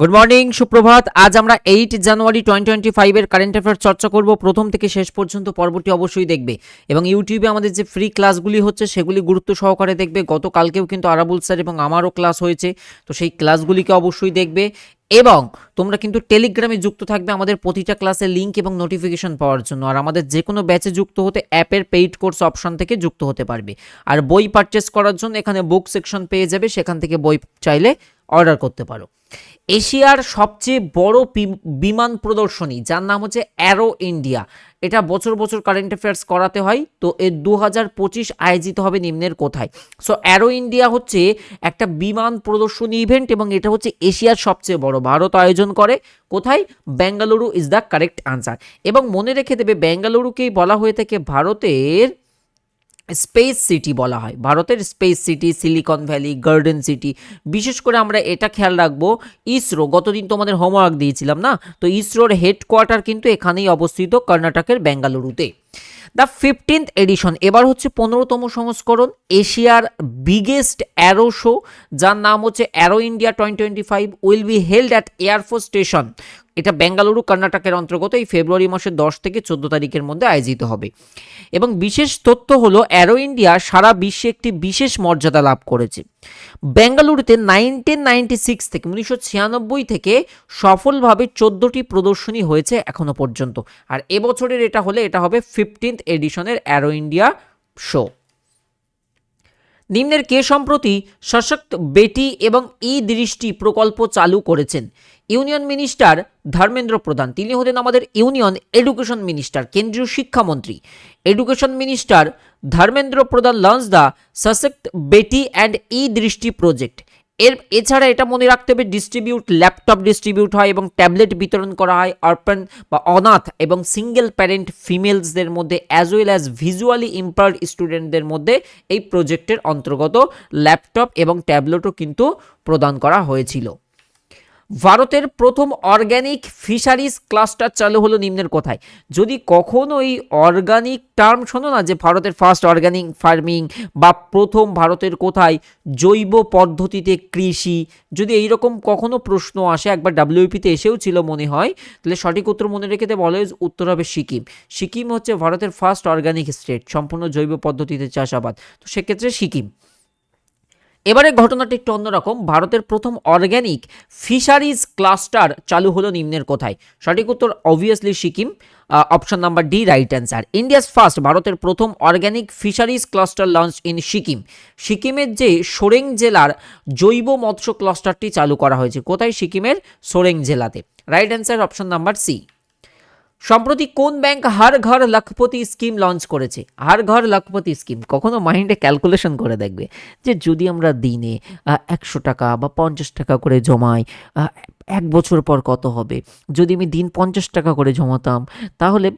Good morning সুপ্রভাত। আজ আমরা এইট জানুয়ারি টোয়েন্টি টোয়েন্টি ফাইভের কারেন্ট অ্যাফেয়ার চর্চা করব। প্রথম থেকে শেষ পর্যন্ত পর্বটি অবশ্যই দেখবে। এবং ইউটিউবে আমাদের যে ফ্রি ক্লাসগুলি হচ্ছে, সেগুলি গুরুত্ব সহকারে দেখবে। গতকালকেও কিন্তু আরাবুল স্যার এবং আমারও ক্লাস হয়েছে। তো সেই ক্লাসগুলিকে অবশ্যই দেখবে। এবং তোমরা কিন্তু টেলিগ্রামে যুক্ত থাকবে আমাদের প্রতিটা ক্লাসের লিঙ্ক এবং নোটিফিকেশন পাওয়ার জন্য। আর আমাদের যে কোনো ব্যাচে যুক্ত হতে অ্যাপের পেইড কোর্স অপশন থেকে যুক্ত হতে পারবে। আর বই পারচেস করার জন্য এখানে বুক সেকশন পেয়ে যাবে, সেখান থেকে বই চাইলে অর্ডার করতে পারো। এশিয়ার সবচেয়ে বড় বিমান প্রদর্শনী, যার নাম হচ্ছে অ্যারো ইন্ডিয়া এটা বছর বছর কারেন্ট অ্যাফেয়ার্স করাতে হয়, তো এর দু হাজার পঁচিশ আয়োজিত হবে নিম্নের কোথায়? সো অ্যারো ইন্ডিয়া হচ্ছে একটা বিমান প্রদর্শনী ইভেন্ট এবং এটা হচ্ছে এশিয়ার সবচেয়ে বড়। ভারত আয়োজন করে, কোথায়? Bengaluru is the correct answer এবং মনে রেখে দেবে বেঙ্গালুরুকেই বলা হয়ে থাকে, ভারতের স্পেস সিটি বলা হয়। ভারতের space city, Silicon Valley, garden city. বিশেষ করে আমরা এটা খেয়াল রাখব, ইসরো, গতদিন তোমাদের হোমওয়ার্ক দিয়েছিলাম না? তো ইসরোর হেডকোয়ার্টার কিন্তু এখানেই অবস্থিত, কর্ণাটকের বেঙ্গালুরুতে। দ্য ফিফটিন্থ এডিশন এবার হচ্ছে পনেরোতম সংস্করণ, এশিয়ার বিগেস্ট অ্যারো শো যার নাম হচ্ছে Aero India twenty twenty five will be held at air force station এটা বেঙ্গালুরু, কর্ণাটকের অন্তর্গত, এই ফেব্রুয়ারি মাসের দশ থেকে চোদ্দ তারিখের মধ্যে আয়োজিত হবে। এবং বিশেষ তথ্য হলো অ্যারো ইন্ডিয়া সারা বিশ্বে একটি বিশেষ মর্যাদা লাভ করেছে। বেঙ্গালুরুতে নাইনটিন নাইনটি সিক্স থেকে, উনিশশো ছিয়ানব্বই থেকে সফলভাবে চোদ্দোটি প্রদর্শনী হয়েছে এখনও পর্যন্ত। আর এবছরের এটা হলে, এটা হবে ফিফটিন্থ এডিশনের অ্যারো ইন্ডিয়া শো। নিম্নের কে সম্প্রতি সশক্ত বেটি এবং ই দৃষ্টি প্রকল্প চালু করেছেন? ইউনিয়ন মিনিস্টার ধর্মেন্দ্র প্রধান। তিনি হলেন আমাদের ইউনিয়ন এডুকেশন মিনিস্টার, কেন্দ্রীয় শিক্ষামন্ত্রী। এডুকেশন মিনিস্টার ধর্মেন্দ্র প্রধান লঞ্চ দ্য সশক্ত বেটি অ্যান্ড ই দৃষ্টি প্রজেক্ট। এর এছাড়া এটা মনে রাখতে হবে ডিস্ট্রিবিউট ল্যাপটপ ডিস্ট্রিবিউট হয় এবং ট্যাবলেট বিতরণ করা হয় অর্পণ বা অনাথ এবং সিঙ্গেল প্যারেন্ট ফিমেলসদের মধ্যে as well as visually impaired স্টুডেন্টদের মধ্যে এই প্রজেক্টের অন্তর্গত ল্যাপটপ এবং ট্যাবলেটও কিন্তু প্রদান করা হয়েছিল। ভারতের প্রথম অর্গ্যানিক ফিশারিজ ক্লাস্টার চালু হলো নিম্নের কোথায়? যদি কখনো এই অর্গানিক টার্ম শোনো না, যে ভারতের ফার্স্ট অর্গানিক ফার্মিং বা প্রথম ভারতের কোথায় জৈব পদ্ধতিতে কৃষি, যদি এইরকম কখনো প্রশ্ন আসে, একবার ডাব্লিউপিতে এসেও ছিল মনে হয়, তাহলে সঠিক উত্তর মনে রেখে দেবে অলওয়েজ উত্তর হবে সিকিম। সিকিম হচ্ছে ভারতের ফার্স্ট অর্গানিক স্টেট সম্পূর্ণ জৈব পদ্ধতিতে চাষাবাদ। তো সেক্ষেত্রে সিকিম। এবারে ঘটনাটি একটু অন্যরকম। ভারতের প্রথম অর্গ্যানিক ফিশারিজ ক্লাস্টার চালু হলো নিম্নের কোথায়? সঠিক উত্তর obviously Sikkim. Option number D right answer India's first ভারতের প্রথম organic fisheries cluster launch in Sikkim. সিকিমের যে সোরেং জেলার জৈব মৎস্য ক্লাস্টারটি চালু করা হয়েছে, কোথায়? সিকিমের সোরেং জেলাতে। Right answer option number C সম্প্রতি কোন ব্যাংক হার ঘর লখপতি স্কিম লঞ্চ করেছে? হার ঘর লখপতি স্কিম, কখনো মাইন্ডে ক্যালকুলেশন করে দেখবে যে যদি আমরা দিনে একশো টাকা বা পঞ্চাশ টাকা করে জমাই এক বছর পর কত হবে? যদি আমি দিন পঞ্চাশ টাকা করে জমাতাম, তাহলে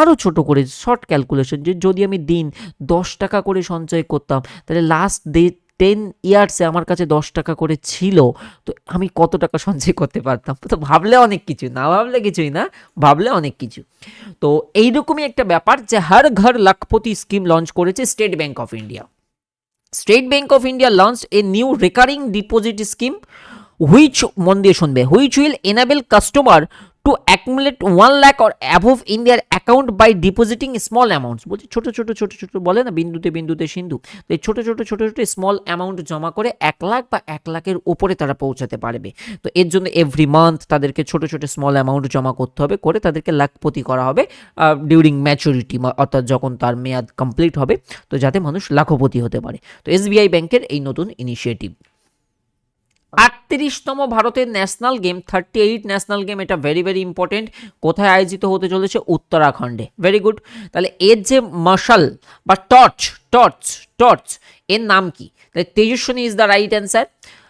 আরও ছোট করে, শর্ট ক্যালকুলেশন যে যদি আমি দিন দশ টাকা করে সঞ্চয় করতাম, তাহলে লাস্ট ডে টেন ইয়ার্সে আমার কাছে দশ টাকা করে ছিল, তো আমি কত টাকা সঞ্চয় করতে পারতাম? তো ভাবলে অনেক কিছু, না ভাবলে কিছুই না, ভাবলে অনেক কিছু। তো এইরকমই একটা ব্যাপার যে হর ঘর লাখপতি স্কিম লঞ্চ করেছে State Bank of India State Bank of India launch a new recurring deposit scheme which মন দিয়ে শুনবে which will enable customer to accumulate one lakh or above in their account by depositing small amounts বলছি ছোটো ছোটো ছোটো ছোটো বলে না, বিন্দুতে বিন্দুতে সিন্ধু। তো এই ছোটো ছোটো ছোটো ছোটো স্মল অ্যামাউন্ট জমা করে এক লাখ বা এক লাখের উপরে তারা পৌঁছাতে পারবে। তো এর জন্য এভরি মান্থ তাদেরকে ছোটো ছোটো স্মল অ্যামাউন্ট জমা করতে হবে, করে তাদেরকে লাখপতি করা হবে ডিউরিং ম্যাচুরিটি অর্থাৎ যখন তার মেয়াদ কমপ্লিট হবে, তো যাতে মানুষ লাখপতি হতে পারে। তো এসবিআই ব্যাংকের এই নতুন ইনিশিয়েটিভ আটত্রিশতম ভারতের national game thirty eight national game এটা ভেরি ভেরি ইম্পর্টেন্ট কোথায় আয়োজিত হতে চলেছে? উত্তরাখণ্ডে। ভেরি গুড তাহলে এর যে মশাল বা টর্চ টর্চ টর্চ এর নাম কি? তাহলে Tejaswini is the right answer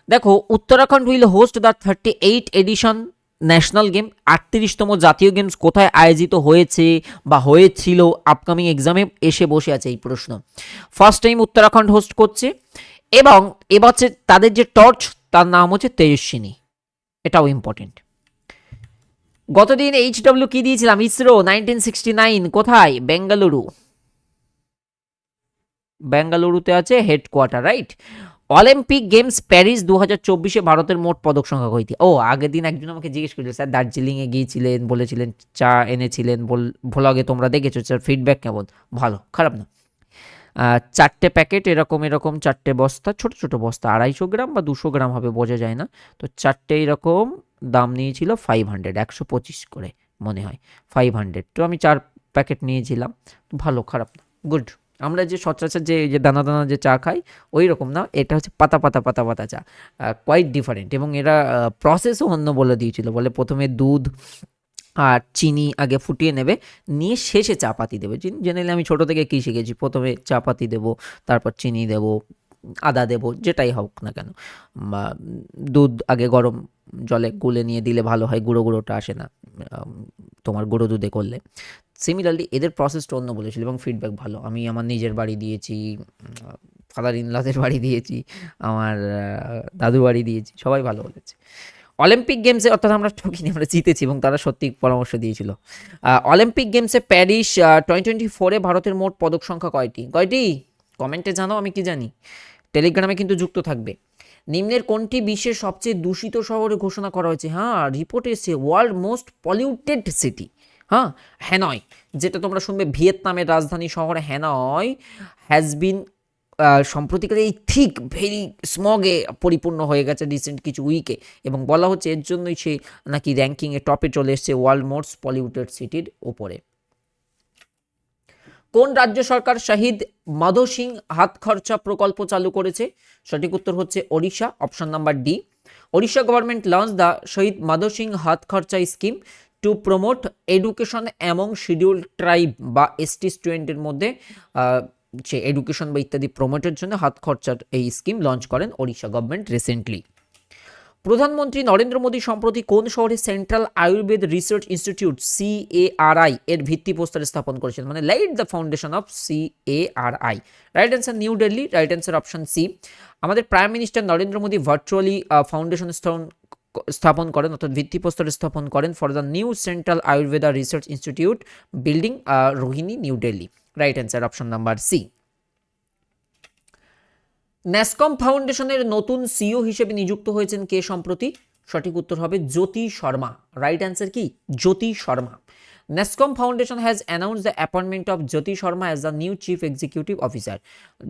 দেখো, Uttarakhand will host the thirty eight edition national game আটত্রিশতম জাতীয় গেমস কোথায় আয়োজিত হয়েছে বা হয়েছিল আপকামিং এক্সামে এসে বসে আছে এই প্রশ্ন। ফার্স্ট টাইম উত্তরাখণ্ড হোস্ট করছে। এবং এবছর তাদের যে টর্চ তার নাম হচ্ছে তেজস্বিনী। এটাও ইম্পর্টেন্ট গতদিন এইচ ডব্লিউ কি দিয়েছিলাম? ইসরো নাইনটিন সিক্সটি নাইন কোথায়? বেঙ্গালুরু। বেঙ্গালুরুতে আছে headquarter right Olympic games Paris দু হাজার চব্বিশে ভারতের মোট পদক সংখ্যা কয়টি ও, আগের দিন একজন আমাকে জিজ্ঞেস করেছিল, স্যার, দার্জিলিংয়ে গিয়েছিলেন, বলেছিলেন, চা এনেছিলেন ভ্লগে তোমরা দেখেছ, স্যার ফিডব্যাক কেমন? ভালো, খারাপ না। চারটে প্যাকেট এরকম এরকম চারটে বস্তা, ছোট ছোট বস্তা, আড়াইশো গ্রাম বা দুশো গ্রাম হবে, বোঝা যায় না। তো চারটে এরকম দাম নিয়েছিল ফাইভ হান্ড্রেড একশো পঁচিশ করে মনে হয় ফাইভ হান্ড্রেড তো আমি চার প্যাকেট নিয়েছিলাম, ভালো, খারাপ না গুড আমরা যে সচরাচর যে যে দানা দানা যে চা খাই, ওই রকম না, এটা হচ্ছে পাতা পাতা পাতা পাতা চা কোয়াইট ডিফারেন্ট এবং এরা প্রসেসও অন্য বলে দিয়েছিল, বলে প্রথমে দুধ আর চিনি আগে ফুটিয়ে নেবে, নিয়ে শেষে চা পাতি দেবে জেনারেলি আমি ছোটো থেকে কী শিখেছি? প্রথমে চা পাতি দেবো, তারপর চিনি দেবো, আদা দেবো, যেটাই হোক না কেন। বা দুধ আগে গরম জলে গুলে নিয়ে দিলে ভালো হয়, গুঁড়ো গুঁড়োটা আসে না তোমার গুঁড়ো দুধে করলে। সিমিলারলি এদের প্রসেসটা অন্য বলেছিল এবং ফিডব্যাক ভালো। আমি আমার নিজের বাড়ি দিয়েছি ফাদার ইনলাদের বাড়ি দিয়েছি, আমার দাদু বাড়ি দিয়েছি, সবাই ভালো বলেছে। অলিম্পিক গেমসে অর্থাৎ আমরা ঠকিনি আমরা জিতেছি এবং তারা সত্যি পরামর্শ দিয়েছিল। অলিম্পিক গেমসে প্যারিস টোয়েন্টি টোয়েন্টি ফোরে ভারতের মোট পদক সংখ্যা কয়টি? কয়টি? কমেন্টে জানাও, আমি কি জানি? টেলিগ্রামে কিন্তু যুক্ত থাকবে। নিম্নের কোনটি বিশ্বের সবচেয়ে দূষিত শহরে ঘোষণা করা হয়েছে? হ্যাঁ রিপোর্ট এসেছে ওয়ার্ল্ড মোস্ট পলিউটেড সিটি হ্যাঁ হ্যানয় যেটা তোমরা শুনবে, ভিয়েতনামের রাজধানী শহর হ্যানয় হ্যাজ বিন সম্প্রতিকালে এই থিক ভেরি স্মগে পরিপূর্ণ হয়ে গেছে রিসেন্ট কিছু উইকে এবং বলা হচ্ছে এর জন্যই সে নাকি র্যাঙ্কিংয়ে টপে চলে এসছে ওয়ার্ল্ড মোস্ট পলিউটেড সিটির ওপরে। কোন রাজ্য সরকার শাহিদ মাধো সিং হাত খরচা প্রকল্প চালু করেছে? সঠিক উত্তর হচ্ছে Odisha option number D Odisha government launch the Shahid Madho Singh Haat Kharcha scheme to promote education among schedule tribe বা এসটি স্টুডেন্টের মধ্যে সে এডুকেশন বা ইত্যাদি প্রমোটের জন্য হাত খরচার এই স্কিম লঞ্চ করেন ওড়িশা গভর্নমেন্ট রিসেন্টলি প্রধানমন্ত্রী নরেন্দ্র মোদী সম্প্রতি কোন শহরে central Ayurveda research institute CARI এর ভিত্তিপ্রস্তর স্থাপন করেছেন? মানে laid the foundation of CARI right answer New Delhi right answer option C আমাদের prime minister Narendra Modi virtually foundation স্থাপন স্থাপন করেন, অর্থাৎ ভিত্তিপ্রস্তর স্থাপন করেন for the new central Ayurveda research institute building Rohini New Delhi right answer option number C NASSCOM ফাউন্ডেশনের নতুন সিও হিসেবে নিযুক্ত হয়েছেন কে সম্প্রতি? সঠিক উত্তর হবে জ্যোতি শর্মা। রাইট অ্যান্সার কি? Jyoti Sharma. NASSCOM foundation has announce the appointment of Jyoti Sharma as the new chief executive officer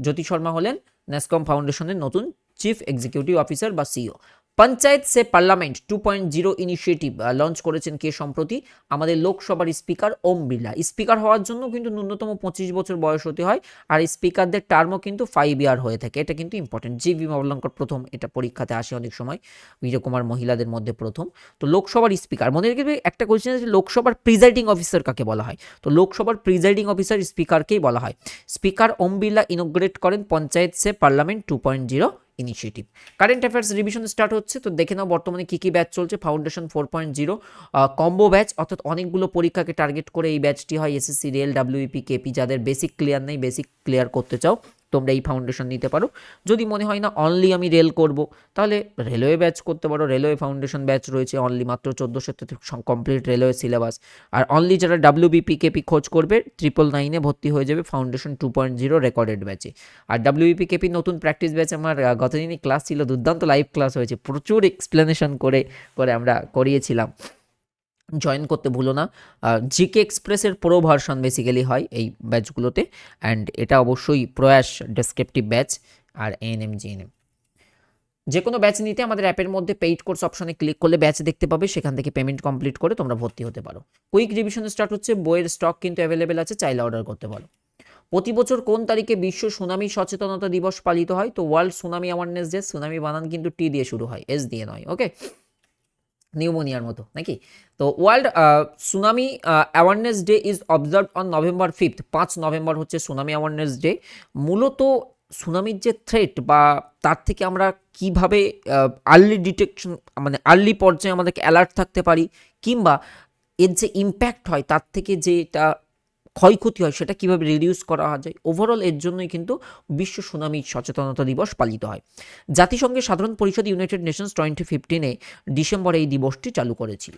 Jyoti Sharma হলেন ন্যাসকম ফাউন্ডেশনের নতুন চিফ এক্সিকিউটিভ অফিসার বা সিইও পঞ্চায়েত সে parliament two point zero initiative launch করেছেন কে সম্প্রতি? আমাদের লোকসভার স্পিকার ওম বিড়লা। স্পিকার হওয়ার জন্য কিন্তু ন্যূনতম পঁচিশ বছর বয়স হতে হয় আর স্পিকারদের টার্মও কিন্তু ফাইভ ইয়ার হয়ে থাকে। এটা কিন্তু ইম্পর্টেন্ট জি ভি মাবলঙ্কর প্রথম, এটা পরীক্ষাতে আসে অনেক সময়। কুমার মহিলাদের মধ্যে প্রথম। তো লোকসভার স্পিকার, মনে রেখে একটা কোয়েশ্চেন আছে, লোকসভার প্রিজাইডিং অফিসার কাকে বলা হয়? তো লোকসভার প্রিজাইডিং অফিসার স্পিকারকেই বলা হয়? স্পিকার ওম বিড়লা ইনোগ্রেট করেন পঞ্চায়েত সে parliament two point zero initiative current affairs revision start হচ্ছে, তো দেখে নাও বর্তমানে কী কী ব্যাচ চলছে। Foundation four point zero combo batch অর্থাৎ অনেকগুলো পরীক্ষাকে টার্গেট করে এই ব্যাচটি হয় এসএসসি রেল ডাব্লিউপি কেপি যাদের বেসিক ক্লিয়ার নেই বেসিক ক্লিয়ার করতে চাও। তোমরা এই ফাউন্ডেশন নিতে পারো। যদি মনে হয় না অনলি আমি রেল করব, তাহলে রেলওয়ে ব্যাচ করতে পারো। রেলওয়ে ফাউন্ডেশন ব্যাচ রয়েছে অনলি মাত্র চোদ্দোশো কমপ্লিট রেলওয়ে সিলেবাস আর অনলি যারা ডাব্লিউবিপি কেপি খোঁজ করবে ট্রিপল নাইনে ভর্তি হয়ে যাবে foundation two point zero recorded ব্যাচে আর ডাব্লিউবিপি কেপি নতুন প্র্যাকটিস ব্যাচ আমার গতদিনই ক্লাস ছিল, দুর্দান্ত লাইভ ক্লাস হয়েছে। প্রচুর এক্সপ্লেনেশন করে করে আমরা করিয়েছিলাম। জয়েন করতে ভুলো না। জিকে এক্সপ্রেসের প্রো ভার্সন বেসিক্যালি হয় এই ব্যাচগুলোতে অ্যান্ড এটা অবশ্যই প্রয়াস ডেসক্রিপটিভ ব্যাচ আর এএনএম জিএনএম যে কোনো ব্যাচ নিতে আমাদের অ্যাপের মধ্যে পেইড কোর্স অপশনে ক্লিক করলে ব্যাচ দেখতে পাবে। সেখান থেকে পেমেন্ট কমপ্লিট করে তোমরা ভর্তি হতে পারো। কুইক রিভিশন স্টার্ট হচ্ছে। বইয়ের স্টক কিন্তু অ্যাভেলেবেল আছে। চাইলে অর্ডার করতে পারো। প্রতি বছর কোন তারিখে বিশ্ব সুনামি সচেতনতা দিবস পালিত হয়? তো world tsunami awareness day tsunami বানান কিন্তু টি দিয়ে শুরু হয়। এস দিয়ে নয় ওকে নিউমোনিয়ার মতো, নাকি? তো world tsunami awareness day is observe on November fifth পাঁচ নভেম্বর হচ্ছে সুনামি অ্যাওয়ারনেস ডে মূলত সুনামির যে থ্রেট বা তার থেকে আমরা কীভাবে আর্লি ডিটেকশন মানে আর্লি পর্যায়ে আমাদেরকে অ্যালার্ট থাকতে পারি, কিংবা এর যে ইম্প্যাক্ট হয়, তার থেকে যেটা ক্ষয়ক্ষতি হয়, সেটা কীভাবে রিডিউস করা যায়? ওভারঅল এর জন্যই কিন্তু বিশ্ব সুনামি সচেতনতা দিবস পালিত হয়। জাতিসংঘের সাধারণ পরিষদ ইউনাইটেড নেশনস টোয়েন্টি ফিফটিনে ডিসেম্বরে এই দিবসটি চালু করেছিল।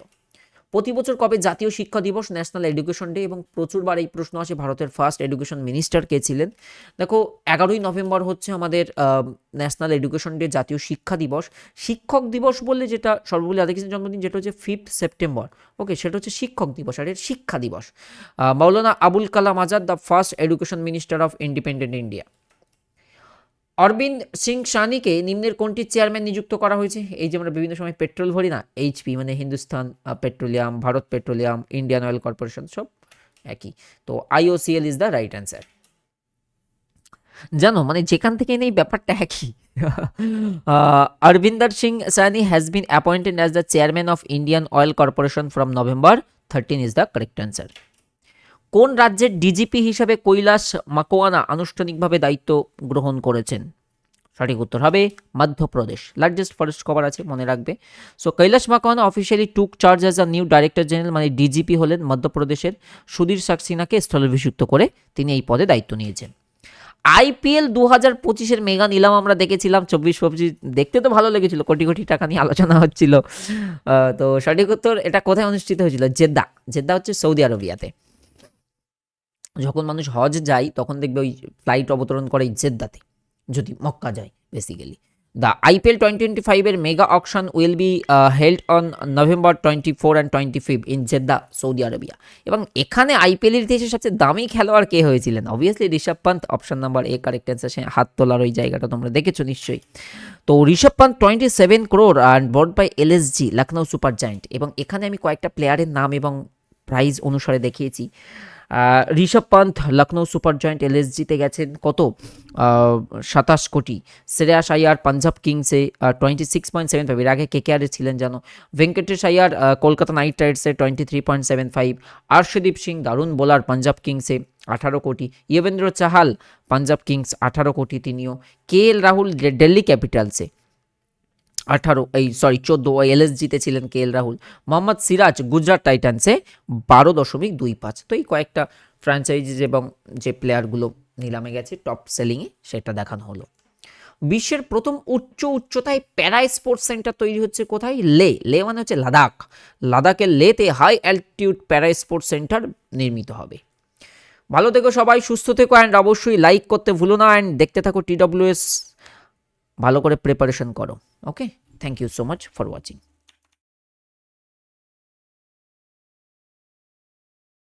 প্রতি বছর কবে জাতীয় শিক্ষা দিবস ন্যাশনাল এডুকেশন ডে এবং প্রচুরবার এই প্রশ্ন আসে ভারতের ফার্স্ট এডুকেশন মিনিস্টার কে ছিলেন। দেখো এগারোই নভেম্বর হচ্ছে আমাদের ন্যাশনাল এডুকেশন ডে জাতীয় শিক্ষা দিবস। শিক্ষক দিবস বললে যেটা সর্বপল্লী রাধাকৃষ্ণের জন্মদিন যেটা হচ্ছে ফিফথ সেপ্টেম্বর ওকে সেটা হচ্ছে শিক্ষক দিবস আর এর শিক্ষা দিবস। আহ, Maulana Abul Kalam Azad the first education minister of independent India Arvind Singh সানিকে নিম্নের কোনটি চেয়ারম্যান নিযুক্ত করা হয়েছে? এই যে আমরা বিভিন্ন সময় পেট্রোল ভরি না এইচপি মানে Hindustan Petroleum, Bharat Petroleum, Indian Oil Corporation, সব একই। তো IOCL is the right answer জানো মানে যেখান থেকে নেই ব্যাপারটা একই। Arvinder Singh Sahney has been appointed as the chairman of Indian Oil Corporation from November thirteen is the correct answer কোন রাজ্যের ডিজিপি হিসাবে কৈলাস মাকোয়ানা আনুষ্ঠানিকভাবে দায়িত্ব গ্রহণ করেছেন? সঠিক উত্তর হবে মধ্যপ্রদেশ। লার্জেস্ট ফরেস্ট কভার আছে, মনে রাখবে। So Kailash Makwana officially took charge as a new director general মানে ডিজিপি হলেন মধ্যপ্রদেশের সুধীর সাক্সিনাকে স্থলাভিষিক্ত করে তিনি এই পদে দায়িত্ব নিয়েছেন। আইপিএল দু হাজার পঁচিশের মেগা নিলাম আমরা দেখেছিলাম, চব্বিশ পঁচিশ, দেখতে তো ভালো লেগেছিল, কোটি কোটি টাকা নিয়ে আলোচনা হচ্ছিল। তো সঠিক উত্তর, এটা কোথায় অনুষ্ঠিত হয়েছিল? জেদ্দা। জেদ্দা হচ্ছে সৌদি আরবিয়াতে। যখন মানুষ হজ যায়, তখন দেখবে ওই ফ্লাইট অবতরণ করে জেদ্দাতে, যদি মক্কা যায় basically the IPL twenty twenty ফাইভের mega auction will be held on November twenty four and twenty five in Jeddah Saudi Arabia এবং এখানে আইপিএলের ইতিহাসে সবচেয়ে দামি খেলোয়াড় কে হয়েছিলেন? Obviously Rishabh Pant option number A correct answer সে হাত তোলার ওই জায়গাটা তোমরা দেখেছ নিশ্চয়ই। তো Rishabh Pant twenty seven crore and bought by LSG Lucknow Super Giant এবং এখানে আমি কয়েকটা প্লেয়ারের নাম এবং প্রাইজ অনুসারে দেখিয়েছি। ঋষভ পান্ত লখনৌ সুপার জয়েন্ট এলএসজিতে গেছেন কত? সাতাশ কোটি। Shreyas Iyer Punjab কিংসে twenty six point seven five এর আগে কে কে ছিলেন জানো। Venkatesh Iyer Kolkata night রাইডার্সে twenty three point seven five Arshdeep Singh, দারুণ বোলার, পাঞ্জাব কিংসে আঠারো কোটি। ইয়েবেন্দ্র চাহাল, পাঞ্জাব কিংস আঠারো কোটি তিনিও। কে এল রাহুল দিল্লি ক্যাপিটালসে। আঠারো, এই সরি চোদ্দ ও এলএসজিতে ছিলেন কে এল রাহুল? মোহাম্মদ সিরাজ, গুজরাট টাইটান্সে বারো দশমিক দুই পাঁচ। তো এই কয়েকটা ফ্র্যাঞ্চাইজিজ এবং যে প্লেয়ারগুলো নিলামে গেছে টপ সেলিংয়ে সেটা দেখানো হলো। বিশ্বের প্রথম উচ্চ উচ্চতায় প্যারা স্পোর্টস সেন্টার তৈরি হচ্ছে কোথায়? লে লে মানে হচ্ছে লাদাখ। লাদাখের লেতে high altitude para sports centre নির্মিত হবে। ভালো থেকো সবাই, সুস্থ থেকো অ্যান্ড অবশ্যই লাইক করতে ভুলো না অ্যান্ড দেখতে থাকো টিডব্লিউএস ভালো করে প্রিপারেশন করো okay thank you so much for watching